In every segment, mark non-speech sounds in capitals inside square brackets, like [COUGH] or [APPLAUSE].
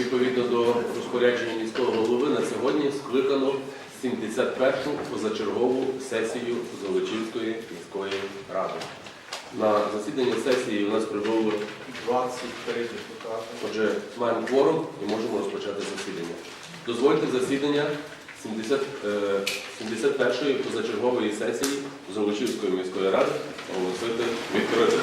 Відповідно до розпорядження міського голови на сьогодні скликано 71-ту позачергову сесію Золочівської міської ради. На засідання сесії у нас прибуло 23 депутати. Отже, маємо кворум і можемо розпочати засідання. Дозвольте засідання 70, е, 71-ї позачергової сесії Золочівської міської ради оголосити відкритим.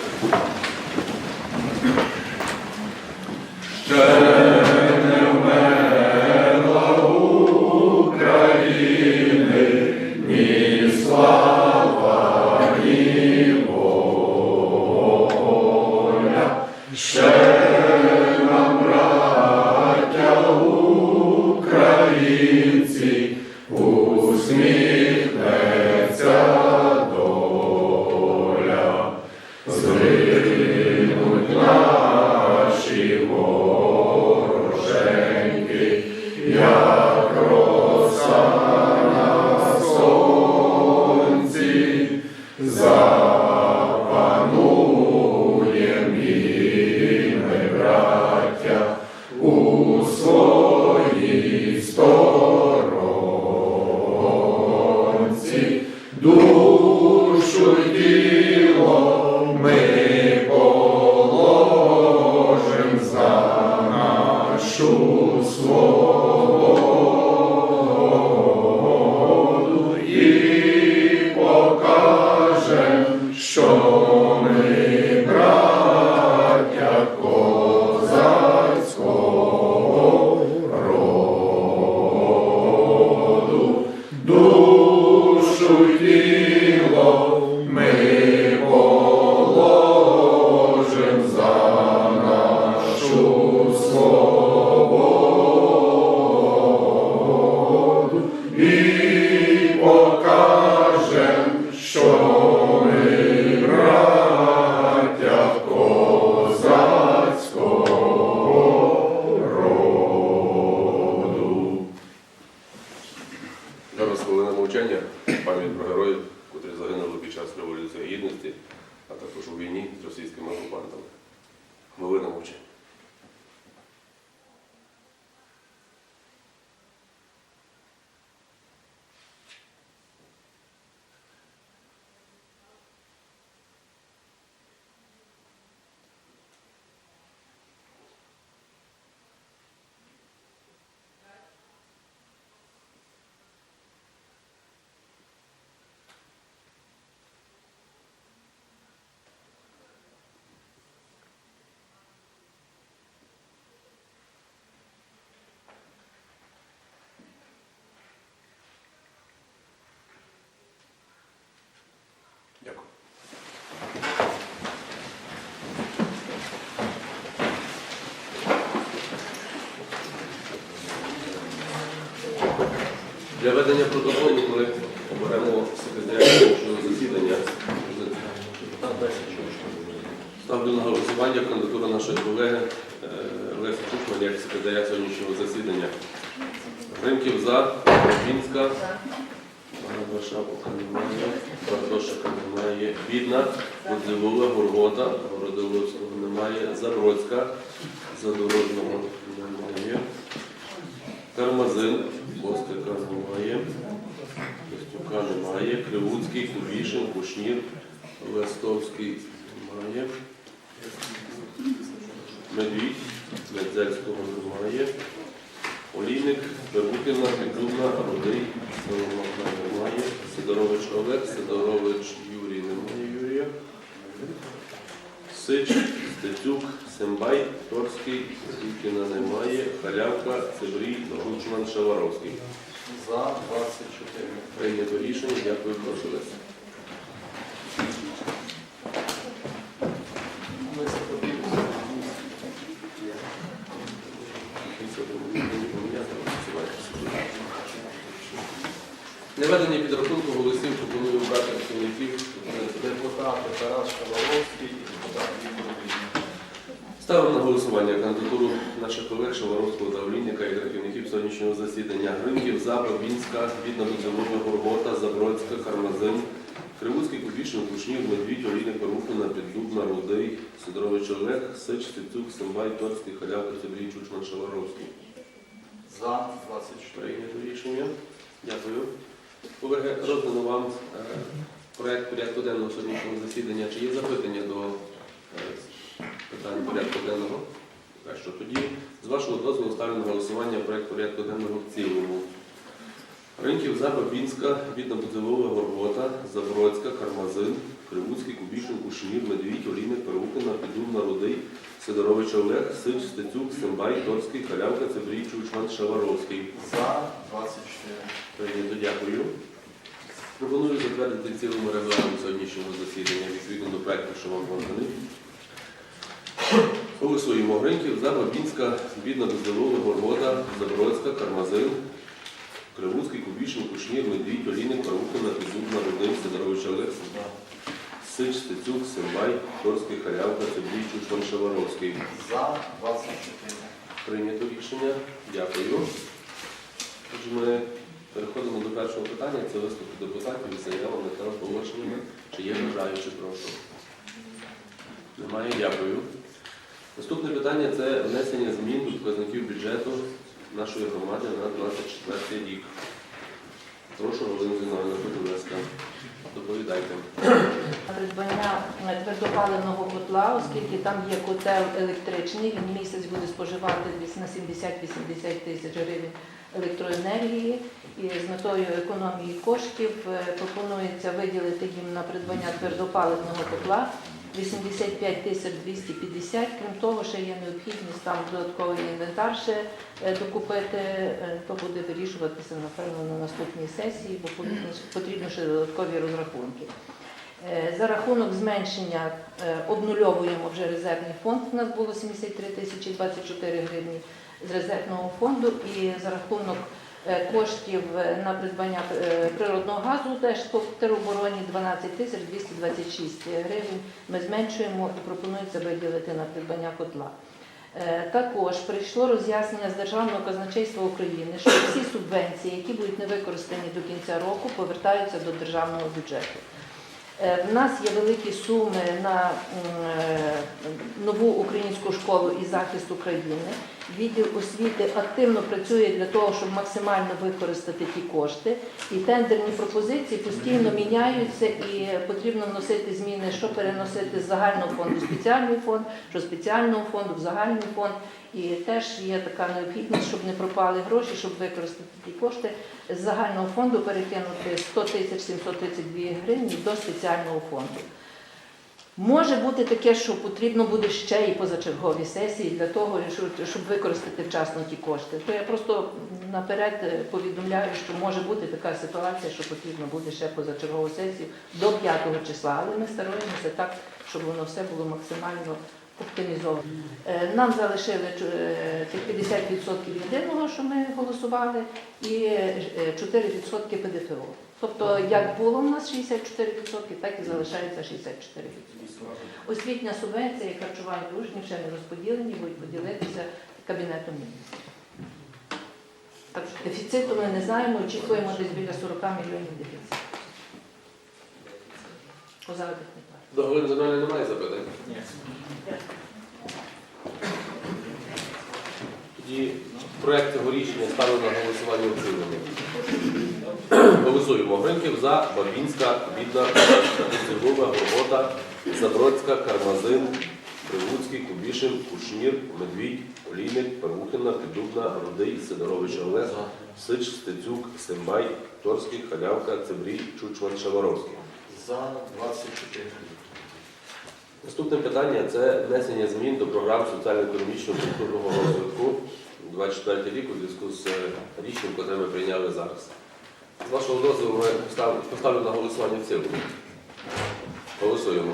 Для ведення протоколу ми оберемо секретаря засідання. Ставлю на голосування кандидатуру нашої колеги е, Лесі Кучман як секретаря сьогоднішнього засідання. Гримків за, Вінська. Барабаша поки немає, Бартошика немає, Бідна, Годзивула, Горгота, Городиловського немає, Забродська, Задорожного немає, Кармазин, Бостика немає, Костюка немає, Кривуцький, Кубішин, Кушнір, Лестовський немає, Медвідь, Медзельського немає. Олійник, Пербукіна, Підзубна, Рудий, Соломона немає, Сидорович Олег, Сидорович Юрій немає Юрія. Сич, Стецюк, Сембай, Торський, Зікіна немає, Халявка, Цибрій, Гучман, Шаваровський. За 24. Прийнято рішення, дякую, прошу. Леся Неведення підрахунку голосів пропоную обрати працівників. Депутати Тарас Шаваровський і депутат Віктор Вільний. Ставимо на голосування кандидатуру наших колег Шаваровського та Олійника і працівників сьогоднішнього засідання. Гринків, Запа, Вінська, Відна Дозимова, Горгота, Забродська, Кармазин, Кривуцький, Кубішин, Кушнір, Медвідь, Олійник, Порухина, Піддубна, Рудий, Сидорович Олег, Сич, Стецюк, Симбай, Торський, Халявка, Сергій, Чучман, Шаваровський. За 24. Прийнято рішення. Дякую. Колеги, роздано вам е, проект порядку денного сьогоднішнього засідання. Чи є запитання до питань порядку денного? Так що тоді, з вашого дозволу, ставлю на голосування проект порядку денного в цілому. Ринків Забабінська, Відна-Будзилова, Горгота, Забродська, Кармазин, Кривуцький, Кубішин, Кушнір, Медвідь, Олійник, Перукина, Підумна, Рудий, Сидорович Олег, Сич, Стецюк, Симбай, Торський, Халявка, Цебрій, Чучман, Шаваровський. За 24. Прийнято, дякую. Пропоную затвердити цілому регламент сьогоднішнього засідання відповідно до проекту, що вам наданий. Голосуємо. Гриньків, Забабінська, Бідна, Бездолова, Горгота, Забродська, Кармазин, Кривуцький, Кубішин, Кушнір, Медвідь, Олійник, Парухина, Підзубна, Рудин, Сидорович Олег, Сич, Стецюк, Симбай, Торський, Халявка, Цебрій, Чучман, Шаваровський. За 24. Прийнято рішення. Дякую. Отже, ми переходимо до першого питання. Це виступи депутатів із заявами та оголошеннями. Чи є бажаючі, прошу? Немає. Дякую. Наступне питання це внесення змін до показників бюджету нашої громади на 24 рік. Прошу, Галину Зіновну, будь ласка, доповідайте. придбання е, твердопаливного котла, оскільки там є котел електричний, він місяць буде споживати на 70-80 тисяч гривень електроенергії. І з метою економії коштів е, пропонується виділити їм на придбання твердопаливного котла 85 тисяч 250. Крім того, ще є необхідність там додатковий інвентар ще е, докупити. Е, То буде вирішуватися, напевно, на наступній сесії, бо потрібно- ще додаткові розрахунки. Е, За рахунок зменшення обнульовуємо вже резервний фонд. У нас було 73 тисячі 24 гривні з резервного фонду. І за рахунок коштів е, на придбання е, природного газу теж по теробороні 12 тисяч 226 гривень. Ми зменшуємо і пропонується виділити на придбання котла. Е, Також прийшло роз'яснення з Державного казначейства України, що всі субвенції, які будуть не використані до кінця року, повертаються до державного бюджету. Е, В нас є великі суми на е, нову українську школу і захист України. Відділ освіти активно працює для того, щоб максимально використати ті кошти. І тендерні пропозиції постійно міняються, і потрібно вносити зміни, що переносити з загального фонду в спеціальний фонд, що спеціального фонду в загальний фонд. І теж є така необхідність, щоб не пропали гроші, щоб використати ті кошти з загального фонду перекинути 100 тисяч 732 гривні до спеціального фонду. Може бути таке, що потрібно буде ще і позачергові сесії для того, щоб- використати вчасно ті кошти. То я просто наперед повідомляю, що може бути така ситуація, що потрібно буде ще позачергову сесію до 5 числа, але ми стараємося так, щоб воно все було максимально оптимізовано. Е, Нам залишили е, тих 50% єдиного, що ми голосували, і е, 4% ПДФО. Тобто, як було в нас 64%, так і залишається 64%. Освітня субвенція і харчування учнів ще не розподілені, будуть поділитися кабінетом міністрів. Так що дефіциту ми не знаємо, очікуємо десь біля 40 мільйонів дефіциту. По заробітній платі. До Галини Зіновної немає запитань? Ні. Тоді проект цього рішення ставлю на голосування в цілому. Голосуємо. Гринків за, Бабінська, Відна, Зігова, Горгота, Забродська, Кармазин, Привуцький, Кубішин, Кушнір, Медвідь, Олійник, Перухина, Піддубна, Рудий, Сидорович Олег, Сич, Стецюк, Симбай, Торський, Халявка, Цебрій, Чучман, Шаваровський. За 24. Наступне питання це внесення змін до програм соціально-економічного культурного розвитку 24 рік у зв'язку з е, рішенням, яке ми прийняли зараз. З вашого дозволу ми поставлю на голосування в цілому. Голосуємо.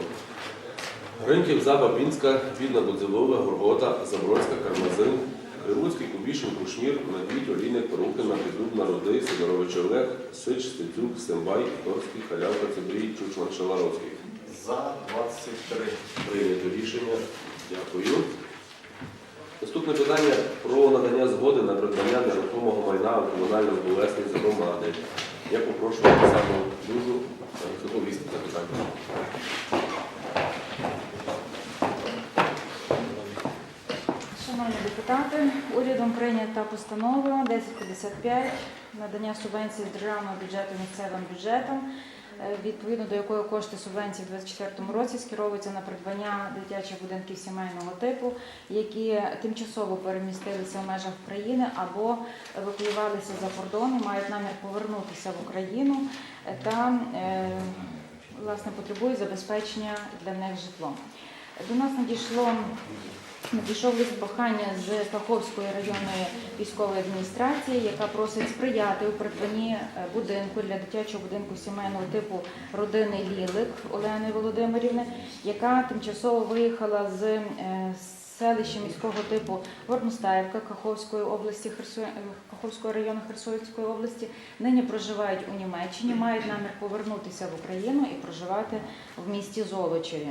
Гринків, Заба, Бінська, Відна, Будзилова, Горгота, Забродська, Кармазин, Кривуцький, Кубішин, Кушнір, Медвідь, Олійник, Порухина, Піддубна, Рудий, Сидорович Олег, Сич, Стецюк, Симбай, Торський, Халявка, Цибрій, Чучман, Шаваровський. За 23. Прийнято рішення. Дякую. Наступне питання про надання згоди на придбання нерухомого майна у комунальної власності громади. Я попрошу Оксану Дужу е, доповісти це питання. Шановні депутати, урядом прийнята постанова 1055 надання субвенції з державного бюджету місцевим бюджетам, е, відповідно до якої кошти субвенції у 2024 році скеровуються на придбання дитячих будинків сімейного типу, які тимчасово перемістилися в межах країни або евакуювалися за кордон мають намір повернутися в Україну е, та е, власне потребують забезпечення для них житлом. До нас надійшло Надійшов лист прохання з Каховської районної військової адміністрації, яка просить сприяти у придбанні е, будинку для дитячого будинку сімейного типу родини Лілик Олени Володимирівни, яка тимчасово виїхала з е, селища міського типу Горностаївка Каховської області Херсо- е, Каховського району Херсонської області. Нині проживають у Німеччині, мають намір повернутися в Україну і проживати в місті Золочеві.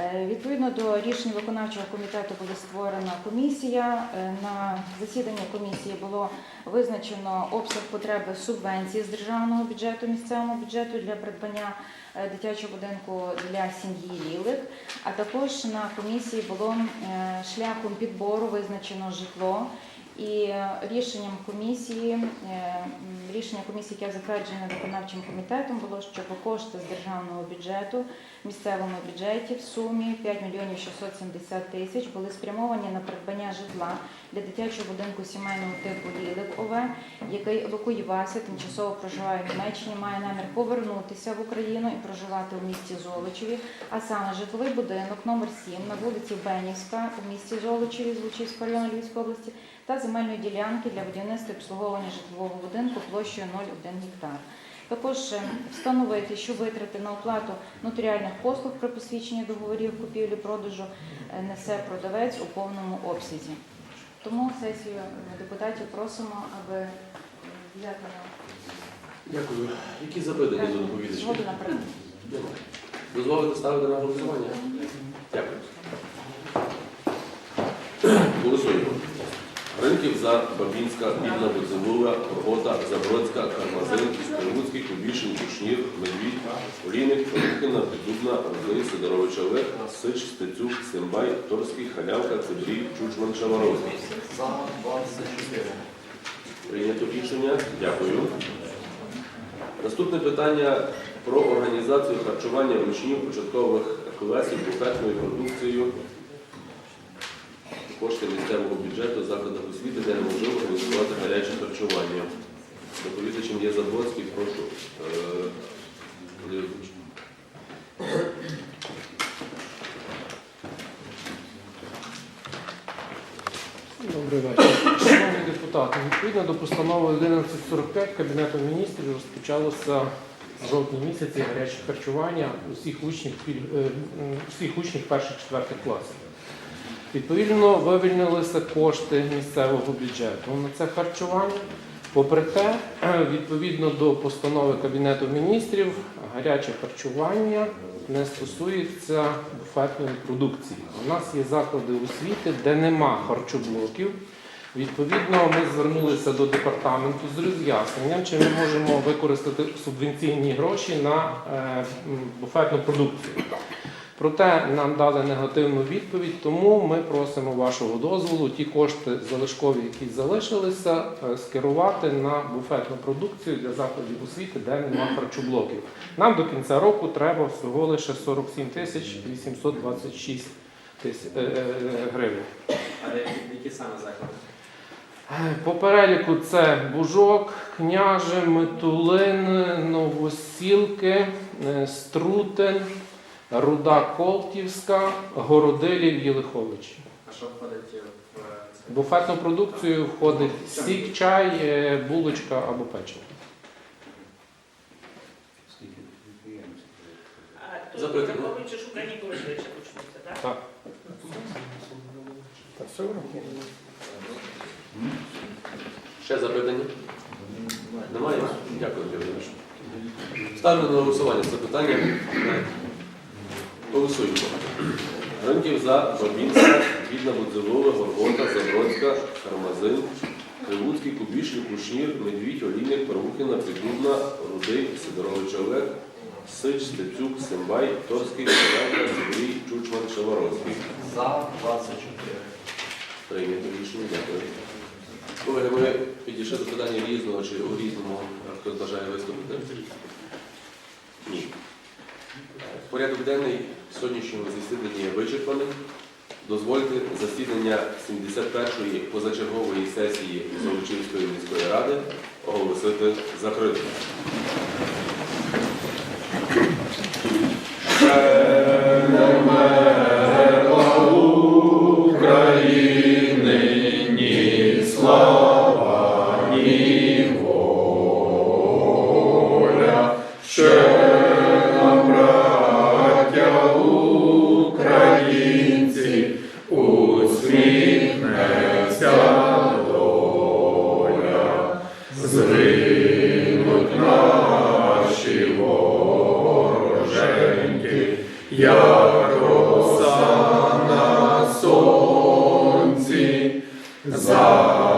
Е, Відповідно до рішень виконавчого комітету була створена комісія. Е, На засіданні комісії було визначено обсяг потреби субвенції з державного бюджету місцевому бюджету для придбання е, дитячого будинку для сім'ї Лілик. А також на комісії було шляхом підбору визначено житло. І рішенням комісії, рішення комісії, яке затверджене виконавчим комітетом, було, щоб кошти з державного бюджету місцевому бюджеті в сумі 5 мільйонів 670 тисяч були спрямовані на придбання житла для дитячого будинку сімейного типу Лілик ОВ, який евакуювався, тимчасово проживає в Німеччині, має намір повернутися в Україну і проживати у місті Золочеві, а саме житловий будинок номер 7 на вулиці Бенівська у місті Золочеві, Злочівського району Львівської області, та земельної ділянки для будівництва і обслуговування житлового будинку площею 0,1 гектар. Також е, встановити, що витрати на оплату нотаріальних послуг при посвідченні договорів купівлі-продажу е, несе продавець у повному обсязі. Тому сесію е, депутатів просимо, аби взяти на Дякую. Які запитання до доповідачів? Дозволите ставити на голосування? Дякую. Голосуємо. Ринків за Бабінська, Бідна, Безземула, Горгота, Забродська, Кармазин, Скоровудський, Кубішин, Кушнір, Медвідь, Олійник, Полухина, Піддубна, Розлий, Сидорович Олег, Сич, Стецюк, Симбай, Торський, Халявка, Цибрій, Чучман, Шаваровський. Прийнято рішення. Дякую. Наступне питання про організацію харчування учнів початкових класів буфетною продукцією. Кошти місцевого бюджету закладах освіти, де неможливо організувати гаряче харчування. Доповідачем є Заборський, прошу. е. Добрий вечір. Шановні депутати, відповідно до постанови 1145 Кабінету міністрів розпочалося в жовтні місяці гаряче харчування усіх учнів, піль- е, усіх учнів перших-четвертих класів. Відповідно, вивільнилися кошти місцевого бюджету на це харчування. Попри те, [CLEARS THROAT] відповідно до постанови Кабінету міністрів, гаряче харчування не стосується буфетної продукції. У нас є заклади освіти, де нема харчоблоків. Відповідно, ми звернулися до департаменту з роз'ясненням, чи ми можемо використати субвенційні гроші на е, буфетну продукцію. Проте нам дали негативну відповідь, тому ми просимо вашого дозволу ті кошти залишкові, які залишилися, е, скерувати на буфетну продукцію для закладів освіти, де немає харчоблоків. Нам до кінця року треба всього лише 47 тисяч 826 тисяч е, е, гривень. А які саме заклади? По переліку це Бужок, Княже, Метулин, Новосілки, Струтин, Руда Колтівська, Городилів, Єлихович. А що входить в е, це? В буфетну продукцію входить сік, чай, е, булочка або печиво. А швидше почнуться? Так. Ще запитання? Немає? Дякую, Юрій Ставлю на голосування це питання. Голосуємо. Ринків за Бабінська, Бідна Будзилова, Горгота, Забродська, Кармазин, Кривуцький, Кубі. Кушнір, Медвідь, Олійник, Первухіна, Піддубна, Рудий, Сидорович Олег, Сич, Стецюк, Симбай, Торський, Коляка, Зубрій, Чучман, Шаваровський. За 24. Прийнято рішення, дякую. Колеги, ми підійшли до питання різного чи у різному, хто бажає виступити. Порядок денний сьогоднішнього засідання вичерпаний. Дозвольте засідання 71-ї позачергової сесії Золочинської міської ради оголосити закритим. Душу